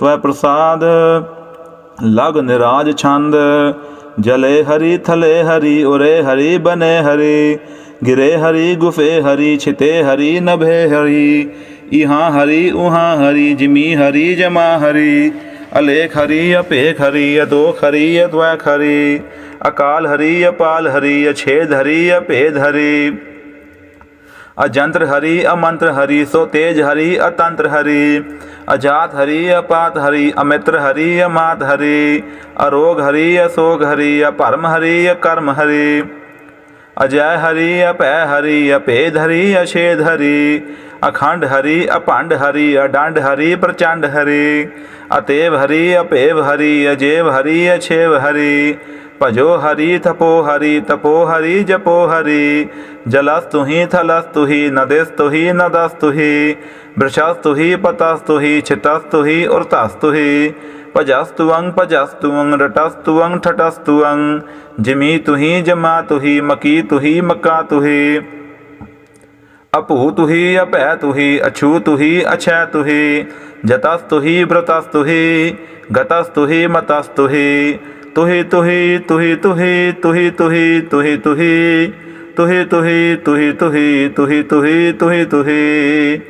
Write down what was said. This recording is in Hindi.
ਤਵੈ ਪ੍ਰਸਾਦ, ਲਗ ਨਿਰਾਜ ਛੰਦ, ਜਲੇ ਹਰੀ ਥਲੇ ਹਰੀ, ਉਰੇ ਹਰੀ ਬਨੇ ਹਰੀ, ਗਿਰੇ ਹਰੀ ਗੁਫੇ ਹਰੀ, ਛਿਤੇ ਹਰੀ ਨਭੇ ਹਰੀ, ਇਹਾਂ ਹਰੀ, ਉਹਾਂ ਹਰੀ, ਜਿਮੀ ਹਰੀ, ਜਮਾ ਹਰੀ, ਅਲੇਖ ਹਰੀ ਅਪੇਖ ਹਰੀ, ਅਦੋਖ ਹਰੀ, ਅਦਵੈਖ ਖਰੀ ਅਕਾਲ ਹਰੀ, ਅਪਾਲ ਹਰੀ, ਅਛੇਦ ਹਰੀ, ਅਭੇਦ ਹਰੀ। अजंत्र हरि, अमंत्र हरि, सो तेज हरि, अतंत्र हरि। अजात हरि, अपात हरि, अमित्र हरि, अमात हरि। अरोग हरि, अशोक हरि, अपरम हरि, अकर्म हरि। अजय हरि, अपय हरि, अपेद हरि अषेद हरि। अखंड हरि, अपंड हरि, अडंड हरि, प्रचंड हरि। अतेव हरि, अपेव हरि, अजेव हरि, अछेव हरि। भजो हरि थपो हरि, तपो हरी, जपो हरि। जलस्तु ही, थलस्तु ही, नदेस्तु ही, नदस्तु ही। वृषस्तु ही, पतस्तु ही, छितस्तु ही, उर्तास्तु ही। पजस्तु अंग पजस्तु अंग रटस्तु अंग ठटस्तु अंग जिमी तुही जमा तु मकी तुही मका तुही अपूतु तुही अपै तुही अछू तुही अछै तुही जतस्तु ही, व्रतस्तु ही। गतस्तु ही, मतस्तु ही। ਤੁਹੀ ਤੁਹੀ ਤੁਹੀ ਤੁਹੀ ਤੁਹੀ ਤੁਹੀ ਤੁਹੀ ਤੁਹੀ ਤੁਹੀ ਤੁਹੀ ਤੁਹੀ ਤੁਹੀ ਤੁਹੀ ਤੁਹੀ ਤੁਹੀ